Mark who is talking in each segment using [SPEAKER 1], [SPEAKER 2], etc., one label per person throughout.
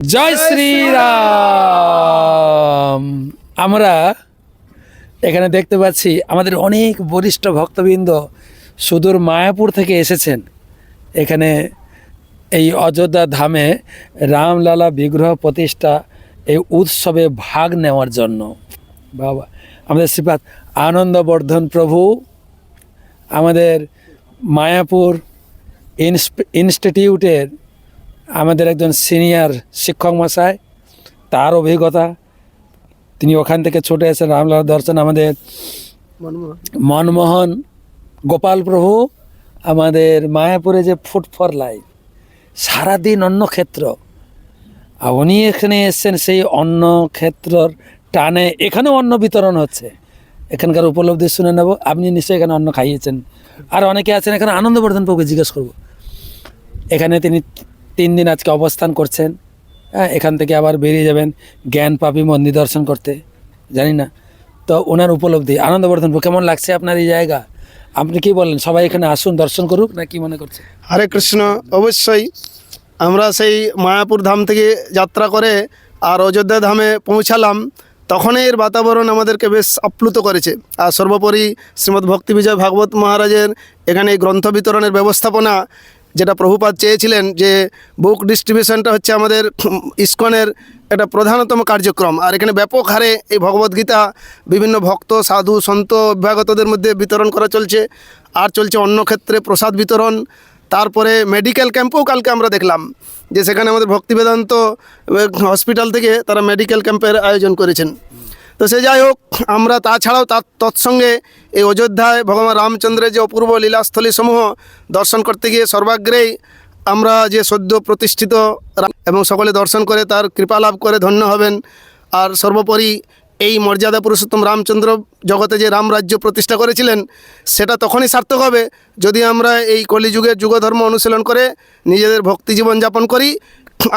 [SPEAKER 1] জয় শ্রীরাম। আমরা এখানে দেখতে পাচ্ছি আমাদের অনেক বরিষ্ঠ ভক্তবৃন্দ সুদূর মায়াপুর থেকে এসেছেন। এখানে এই অযোধ্যা ধামে রামলালা বিগ্রহ প্রতিষ্ঠা এই উৎসবে ভাগ নেওয়ার জন্য। বাবা, আমাদের শ্রীপাদ আনন্দবর্ধন প্রভু, আমাদের মায়াপুর ইনস্টিটিউটের আমাদের একজন সিনিয়র শিক্ষক মশাই, তার অভিজ্ঞতা। তিনি ওখান থেকে ছুটে এসেছেন রামলাল দর্শন আমাদের মনমোহন গোপাল প্রভু, আমাদের মায়াপুরে যে ফুড ফর লাইফ সারাদিন অন্য ক্ষেত্র। আর উনি এখানে এসছেন সেই অন্য ক্ষেত্রর টানে। এখানেও অন্ন বিতরণ হচ্ছে। এখানকার উপলব্ধি শুনে নেব। আপনি নিশ্চয়ই এখানে অন্ন খাইয়েছেন। আর অনেকে আছেন, এখানে আনন্দবর্ধন প্রভুকে জিজ্ঞেস করব। এখানে তিনি তিন দিন আজকে অবস্থান করছেন হ্যাঁ এখান থেকে আবার বেরিয়ে যাবেন জ্ঞান পাপি মন্দির দর্শন করতে, জানি না। তো ওনার উপলব্ধি, আনন্দবর্ধন কেমন লাগছে আপনার এই জায়গা? আপনি কি বলেন, সবাই এখানে আসুন, দর্শন করুক না কি মনে করছে
[SPEAKER 2] হরে কৃষ্ণ, অবশ্যই। আমরা সেই মায়াপুর ধাম থেকে যাত্রা করে আর অযোধ্যা ধামে পৌঁছালাম, তখনই এর বাতাবরণ আমাদেরকে বেশ আপ্লুত করেছে। আর সর্বোপরি শ্রীমদ্ ভক্তি বিজয় ভাগবত মহারাজের এখানে গ্রন্থ বিতরণের ব্যবস্থাপনা যেটা প্রভুপাত চেয়েছিলেন যে বুক ডিস্ট্রিবিউশনটা হচ্ছে আমাদের ইস্কনের একটা প্রধানতম কার্যক্রম। আর এখানে ব্যাপক হারে এই ভগবদ্গীতা বিভিন্ন ভক্ত, সাধু, সন্ত অভ্যাগতদের মধ্যে বিতরণ করা চলছে। আর চলছে অন্য ক্ষেত্রে প্রসাদ বিতরণ। তারপরে মেডিকেল ক্যাম্পও কালকে আমরা দেখলাম, যে সেখানে আমাদের ভক্তি বেদান্ত হসপিটাল থেকে তারা মেডিকেল ক্যাম্পের আয়োজন করেছেন। তো সে যাই হোক, আমরা তাছাড়াও তার তৎসঙ্গে এই অযোধ্যায় ভগবান রামচন্দ্রের যে অপূর্ব লীলাস্থলী সমূহ দর্শন করতে গিয়ে সর্বাগ্রেই আমরা যে সদ্য প্রতিষ্ঠিত এবং সকলে দর্শন করে তার কৃপা লাভ করে ধন্য হবেন। আর সর্বোপরি এই মর্যাদা পুরুষোত্তম রামচন্দ্র জগতে যে রাম রাজ্য প্রতিষ্ঠা করেছিলেন, সেটা তখনই সার্থক হবে যদি আমরা এই কলিযুগের যুগধর্ম অনুশীলন করে নিজেদের ভক্তি জীবন যাপন করি।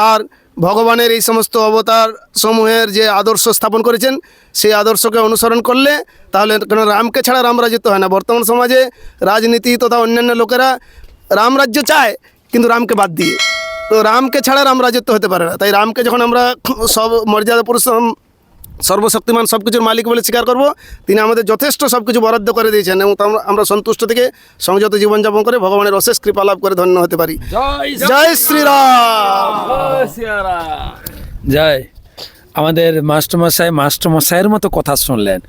[SPEAKER 2] আর ভগবানের এই সমস্ত অবতার সমূহের যে আদর্শ স্থাপন করেছেন, সেই আদর্শকে অনুসরণ করলে তাহলে কেন রামকে ছাড়া রাম রাজত্ব হয় না। বর্তমান সমাজে রাজনীতি তথা অন্যান্য লোকেরা রামরাজ্য চায়, কিন্তু রামকে বাদ দিয়ে। তো রামকে ছাড়া রাম রাজত্ব হতে পারে না। তাই রামকে যখন আমরা সব মর্যাদা পুরুষোত্তম সর্বশক্তিমান সব কিছুর মালিক বলে স্বীকার করব। তিনি আমাদের যথেষ্ট সব কিছু বরাদ্দ করে দিয়েছেন এবং আমরা- সন্তুষ্ট থেকে সংযত জীবনযাপন করে ভগবানের অশেষ কৃপা লাভ করে ধন্য হতে পারি।
[SPEAKER 1] জয়
[SPEAKER 2] জয় শ্রীরাম!
[SPEAKER 1] জয় আমাদের মাস্টারমশাই মাস্টারমশাইয়ের মতো কথা শুনলেন।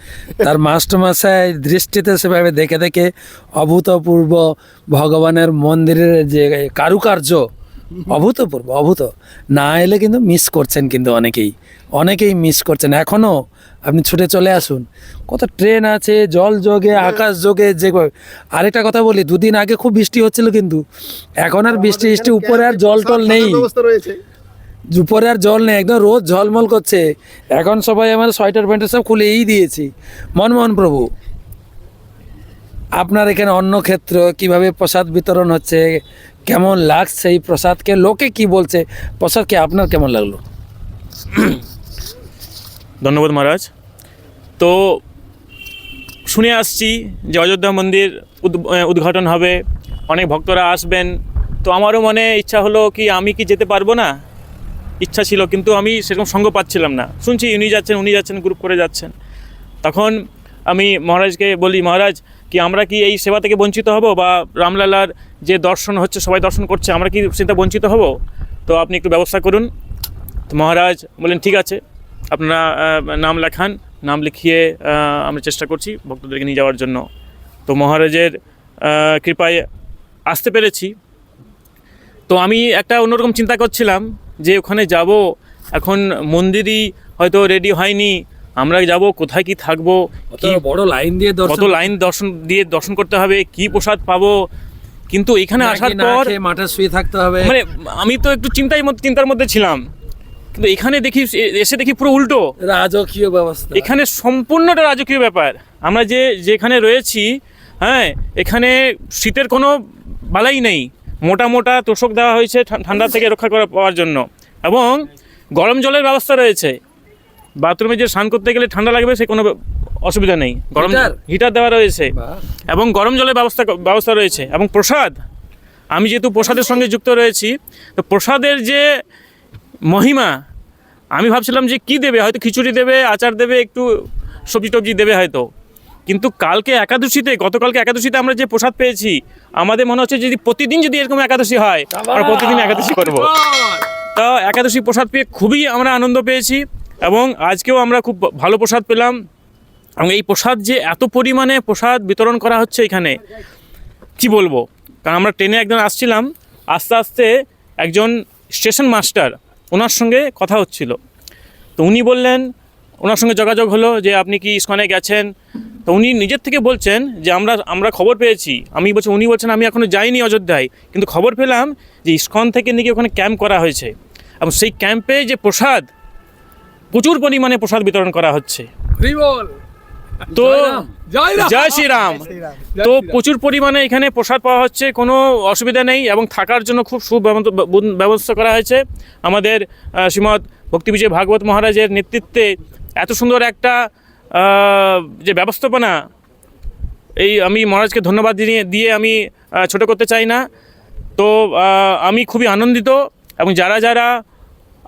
[SPEAKER 1] তার মাস্টারমশাই দৃষ্টিতে সেভাবে দেখে দেখে অভূতপূর্ব ভগবানের মন্দিরের যে কারুকার্য অভূতপূর্ব অভূত। না এলে কিন্তু মিস করছেন কিন্তু অনেকেই। অনেকেই মিস করছেন। এখনও আপনি ছুটে চলে আসুন। কত ট্রেন আছে জল যোগে আকাশ যোগে যে আরেকটা কথা বলি দুদিন আগে খুব বৃষ্টি হচ্ছিল কিন্তু। এখন আর বৃষ্টি বৃষ্টি উপরে আর জল টল নেই। উপরে আর জল নেই একদম রোদ ঝলমল করছে। এখন সবাই আমার সোয়েটার প্যান্টের সব খুলেই দিয়েছি। মনমোহন প্রভু। আপনার এখানে অন্য ক্ষেত্র কীভাবে প্রসাদ বিতরণ হচ্ছে কেমন লাগছে এই প্রসাদকে? লোকে কি বলছে? প্রসাদকে আপনার কেমন লাগল?
[SPEAKER 3] ধন্যবাদ মহারাজ। তো শুনে আসছি যে অযোধ্যা মন্দির উদ- উদ্ঘাটন হবে, অনেক ভক্তরা আসবেন। তো আমারও মনে ইচ্ছা হলো কি আমি কি যেতে পারব না? ইচ্ছা ছিল, কিন্তু আমি সেরকম সঙ্গ পাচ্ছিলাম না। শুনছি উনি যাচ্ছেন উনি যাচ্ছেন গ্রুপ করে যাচ্ছেন। তখন আমি মহারাজকে বলি, মহারাজ, কি আমরা কি এই সেবা থেকে বঞ্চিত হব? বা রামলালার যে দর্শন হচ্ছে, সবাই দর্শন করছে, আমরা কি সেটা বঞ্চিত হব? তো আপনি একটু ব্যবস্থা করুন। তো মহারাজ বলেন ঠিক আছে। আপনারা নাম লেখান নাম লিখিয়ে আমরা চেষ্টা করছি ভক্তদেরকে নিয়ে যাওয়ার জন্য। তো মহারাজের কৃপায় আসতে পেরেছি। তো আমি একটা অন্যরকম চিন্তা করছিলাম যে ওখানে যাব এখন মন্দিরই হয়তো রেডি হয়নি আমরা যাব কোথায় কি থাকব কি
[SPEAKER 1] বড় লাইন দিয়ে
[SPEAKER 3] কত লাইন দর্শন দিয়ে দর্শন করতে হবে কি প্রসাদ পাবো? কিন্তু এখানে আসার পর
[SPEAKER 1] মাঠে শুয়ে থাকতে হবে।
[SPEAKER 3] মানে আমি তো একটু চিন্তায় চিন্তার মধ্যে ছিলাম। কিন্তু এখানে দেখি এসে দেখি পুরো উল্টো।
[SPEAKER 1] রাজকীয় ব্যবস্থা।
[SPEAKER 3] এখানে সম্পূর্ণটা রাজকীয় ব্যাপার। আমরা যে যেখানে রয়েছি হ্যাঁ এখানে শীতের কোনো বালাই নেই। মোটা মোটা তোষক দেওয়া হয়েছে ঠান্ডা থেকে রক্ষা করা পাওয়ার জন্য। এবং গরম জলের ব্যবস্থা রয়েছে। বাথরুমে যে স্নান করতে গেলে ঠান্ডা লাগবে সে কোনো অসুবিধা নেই। গরম? হিটার? দেওয়া রয়েছে। এবং গরম জলের ব্যবস্থা ব্যবস্থা রয়েছে। এবং প্রসাদ। আমি যেহেতু প্রসাদের সঙ্গে যুক্ত রয়েছি তো প্রসাদের যে মহিমা আমি ভাবছিলাম যে কি দেবে? হয়তো খিচুড়ি দেবে আচার দেবে একটু সবজি টবজি দেবে হয়তো। কিন্তু কালকে একাদশীতে গতকালকে একাদশীতে আমরা যে প্রসাদ পেয়েছি আমাদের মনে হচ্ছে যদি প্রতিদিন যদি এরকম একাদশী হয় আমরা প্রতিদিন একাদশী করব। তা একাদশী প্রসাদ পেয়ে খুবই আমরা আনন্দ পেয়েছি এবং আজকেও আমরা খুব ভালো প্রসাদ পেলাম। এবং এই প্রসাদ যে এত পরিমাণে প্রসাদ বিতরণ করা হচ্ছে এখানে কি বলব? কারণ আমরা ট্রেনে একজন আসছিলাম আস্তে আস্তে একজন স্টেশন মাস্টার ওনার সঙ্গে কথা হচ্ছিল। তো উনি বললেন, ওনার সঙ্গে যোগাযোগ হলো যে আপনি কি ইস্কনে গেছেন? তো উনি নিজের থেকে বলছেন যে আমরা আমরা খবর পেয়েছি। আমি বলছি, উনি বলছেন, আমি এখনও যাইনি অযোধ্যায়। কিন্তু খবর পেলাম যে ইস্কন থেকে নাকি ওখানে ক্যাম্প করা হয়েছে। এবং সেই ক্যাম্পে যে প্রসাদ, প্রচুর পরিমাণে প্রসাদ বিতরণ করা হচ্ছে। তো জয় শ্রীরাম। তো প্রচুর পরিমাণে এখানে প্রসাদ পাওয়া হচ্ছে কোনো অসুবিধা নেই এবং থাকার জন্য খুব সুব্যবস্থা ব্যবস্থা করা হয়েছে। আমাদের শ্রীমৎ ভক্তিবিজয় ভাগবত মহারাজের নেতৃত্বে এত সুন্দর একটা যে ব্যবস্থাপনা এই আমি মহারাজকে ধন্যবাদ দিয়ে দিয়ে আমি ছোট করতে চাই না। তো আমি খুবই আনন্দিত এবং যারা যারা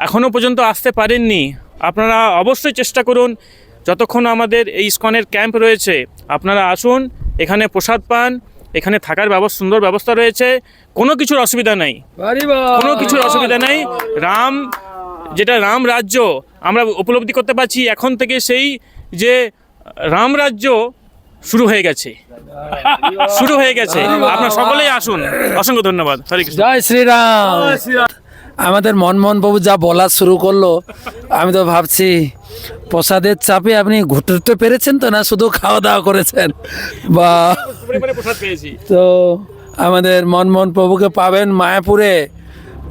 [SPEAKER 3] এখনও পর্যন্ত আসতে পারেননি আপনারা অবশ্যই চেষ্টা করুন যতক্ষণ আমাদের এই ইস্কনের ক্যাম্প রয়েছে আপনারা আসুন এখানে প্রসাদ পান এখানে থাকার ব্যবস্থা সুন্দর ব্যবস্থা রয়েছে কোনো কিছুর অসুবিধা নেই। কোনো কিছুর অসুবিধা নেই। রাম যেটা রাম রাজ্য আমরা উপলব্ধি করতে পারছি এখন থেকে সেই যে রাম রাজ্য শুরু হয়ে গেছে। শুরু হয়ে গেছে। আপনারা সকলেই আসুন। অসংখ্য ধন্যবাদ। হরে কৃষ্ণ।
[SPEAKER 1] জয় শ্রীরাম। আমাদের মনমোহন বাবু যা বলা শুরু করল আমি তো ভাবছি প্রসাদের চাপে আপনি ঘুরতে পেরেছেন তো না শুধু খাওয়া দাওয়া করেছেন বা
[SPEAKER 3] পরিমাণে প্রসাদ পেয়েছি
[SPEAKER 1] তো আমাদের মনমোহন প্রভুকে পাবেন মায়াপুরে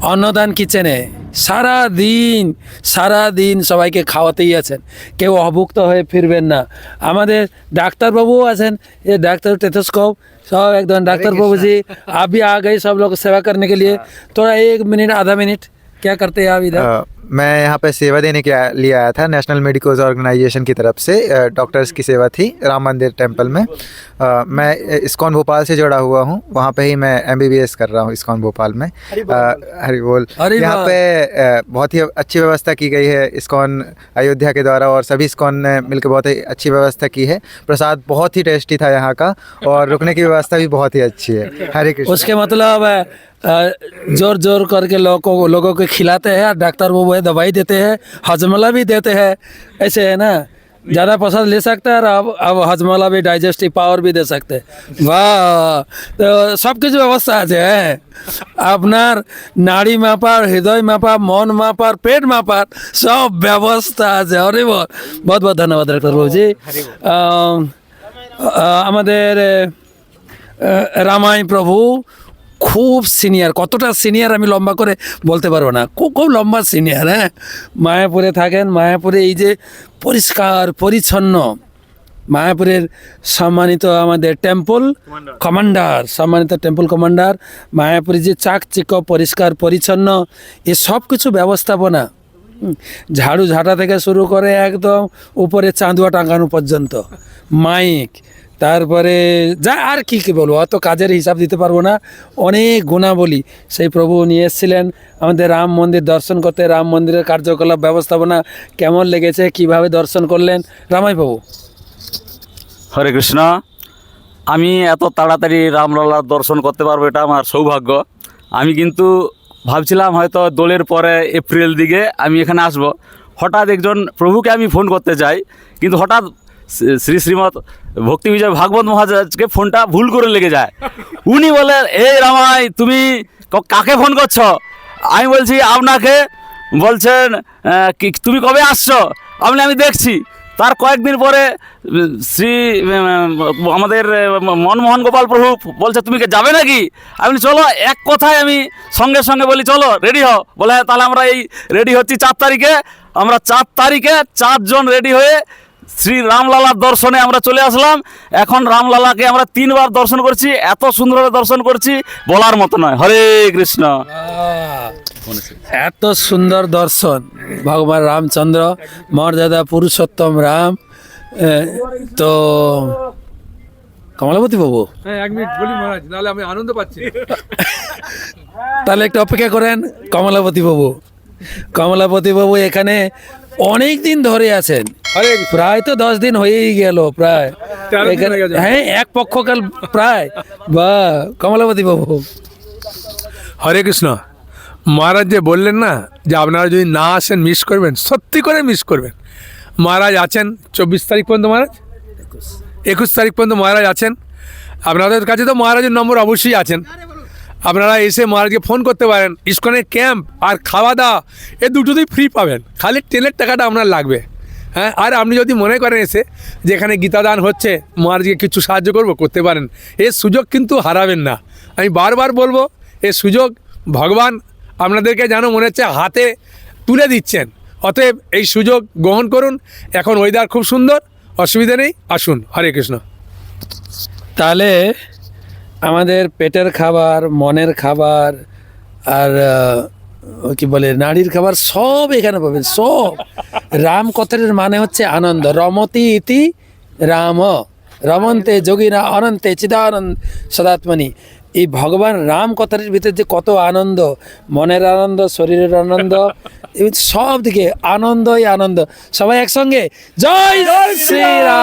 [SPEAKER 1] অন্নদান কিচেনে সারা দিন সারা দিন সবাইকে খাওয়াতেই আছেন কেউ অভুক্ত হয়ে ফিরবেন না আমাদের ডাক্তারবাবুও আছেন এ ডাক্তার टेथोस्कोप सब एकदम डॉक्टर बाबू जी आप भी आ गए सब लोग को सेवा करने के लिए थोड़ा एक मिनट आधा मिनट क्या करते हैं आप इधर
[SPEAKER 4] अ, मैं यहाँ पे सेवा देने के लिए आया था नेशनल मेडिकल्स ऑर्गेनाइजेशन की तरफ़ से। डॉक्टर्स की सेवा थी राम मंदिर टेंपल में। मैं इस्कॉन भोपाल से जुड़ा हुआ हूँ वहाँ पे ही मैं एमबीबीएस कर रहा हूँ इस्कॉन भोपाल में। हरि बोल यहाँ पे बहुत ही अच्छी व्यवस्था की गई है इस्कॉन अयोध्या के द्वारा और सभी इस्कॉन ने मिलकर बहुत ही अच्छी व्यवस्था की है। प्रसाद बहुत ही टेस्टी था यहाँ का और रुकने की व्यवस्था भी बहुत ही अच्छी है। हरे कृष्ण।
[SPEAKER 1] उसके मतलब जोर जोर करके लोगों को लोगों को खिलाते हैं और डॉक्टर वो वो दवाई देते हैं हजमला भी देते हैं ऐसे है ना ज़्यादा प्रसाद ले सकते हैं और अब अब हजमला भी डाइजेस्टिव पावर भी दे सकते हैं वाह তো সব কিছু ব্যবস্থা আছে হ্যাঁ আপনার নাড়ি মাপার হৃদয় মাপার মন মাপার পেট মাপার সব ব্যবস্থা আছে অরে বল বহুত বহুত ধন্যবাদ ডাক্তার বাবুজি আম, আহ, আমাদের আহ, রামাই প্রভু খুব সিনিয়র কতটা সিনিয়র আমি লম্বা করে বলতে পারব না। খুব খুব লম্বা সিনিয়র হ্যাঁ? মায়াপুরে থাকেন মায়াপুরে এই যে পরিষ্কার পরিচ্ছন্ন। মায়াপুরের সম্মানিত আমাদের টেম্পল কমান্ডার সম্মানিত টেম্পল কমান্ডার মায়াপুরে যে চাকচিক্য পরিষ্কার পরিচ্ছন্ন এ সব কিছু ব্যবস্থাপনা ঝাড়ু ঝাঁটা থেকে শুরু করে একদম উপরে চাঁদুয়া টাঙানো পর্যন্ত। মাইক তারপরে যা আর কি কি বলব, অত কাজের হিসাব দিতে পারব না। অনেক গুণাবলী সেই প্রভু নিয়ে এসেছিলেন। আমাদের রাম মন্দির দর্শন করতে, রাম মন্দিরের কার্যকলাপ, ব্যবস্থাপনা কেমন লেগেছে, কীভাবে দর্শন করলেন? রামাই প্রভু
[SPEAKER 5] হরে কৃষ্ণ। আমি এত তাড়াতাড়ি রামলালার দর্শন করতে পারব, এটা আমার সৌভাগ্য। আমি কিন্তু ভাবছিলাম হয়তো দোলের পরে এপ্রিল দিকে আমি এখানে আসব। হঠাৎ একজন প্রভুকে আমি ফোন করতে চাই, কিন্তু হঠাৎ শ্রী- শ্রী শ্রীমৎ ভক্তি বিজয় ভাগবত মহারাজকে ফোনটা ভুল করে লেগে যায়। উনি বলে এই রামাই তুমি কাকে ফোন করছ? আমি বলছি আপনাকে। বলছেন তুমি কবে আসছো? আপনি আমি দেখছি। তার কয়েকদিন পরে শ্রী আমাদের মনমোহন গোপাল প্রভু বলছে তুমি কি যাবে নাকি? আমি চলো। এক কথায় আমি সঙ্গে সঙ্গে বলি চলো রেডি হও। বলে "হ্যাঁ, তাহলে আমরা এই রেডি হচ্ছি চার তারিখে। আমরা চার তারিখে চারজন রেডি হয়ে শ্রী রামলালার দর্শনে আমরা চলে আসলাম। এখন রামলালাকে আমরা তিনবার দর্শন করছি। এত সুন্দরভাবে দর্শন করছি বলার মতো নয়। হরে কৃষ্ণ।
[SPEAKER 1] এত সুন্দর দর্শন ভগবান রামচন্দ্র মর্যাদা পুরুষোত্তম রাম তো কমলাপতি বাবু।
[SPEAKER 6] হ্যাঁ এক মিনিট বলি মহারাজ নাহলে আমি আনন্দ পাচ্ছি
[SPEAKER 1] তাহলে একটু অপেক্ষা করেন কমলাপতি বাবু। কমলাপতি বাবু এখানে অনেক দিন ধরে আছেন। প্রায় তো দশ দিন হয়েই গেল প্রায়। এখানে-
[SPEAKER 6] হ্যাঁ
[SPEAKER 1] এক পক্ষকাল প্রায়। বা কমলাপতি বাবু।
[SPEAKER 6] হরে কৃষ্ণ মহারাজ যে বললেন না যে আপনারা যদি না আসেন মিস করবেন সত্যি করে মিস করবেন। মহারাজ আছেন চব্বিশ তারিখ পর্যন্ত মহারাজ? একুশ তারিখ পর্যন্ত মহারাজ আছেন। আপনাদের কাছে তো মহারাজের নম্বর অবশ্যই আছেন। আপনারা এসে মহারাজকে ফোন করতে পারেন। ইস্কনের ক্যাম্প আর খাওয়া দাওয়া এ দুটোতেই ফ্রি পাবেন। খালি ট্রেনের টাকাটা আপনার লাগবে। হ্যাঁ আর আপনি যদি মনে করেন এসে যে এখানে গীতাদান হচ্ছে, মহারাজকে কিছু সাহায্য করব, করতে পারেন। এর সুযোগ কিন্তু হারাবেন না। আমি বারবার বলব এ সুযোগ ভগবান আপনাদেরকে যেন মনে হচ্ছে হাতে তুলে দিচ্ছেন। অতএব এই সুযোগ গ্রহণ করুন। এখন ওয়েদার খুব সুন্দর, অসুবিধা নেই, আসুন। হরে কৃষ্ণ।
[SPEAKER 1] তাহলে আমাদের পেটের খাবার, মনের খাবার, আর কি বলে, নারীর খাবার সব এখানে পাবেন, সব। রাম কথাটির মানে হচ্ছে আনন্দ। রমতি ইতি রাম, রমন্তে যোগিনা অনন্তে চিদানন্দ সদাত্মনি। এই ভগবান রাম কথাটির ভিতরে যে কত আনন্দ, মনের আনন্দ, শরীরের আনন্দ সব দিকে আনন্দই আনন্দ। সবাই একসঙ্গে, জয় শ্রীরাম।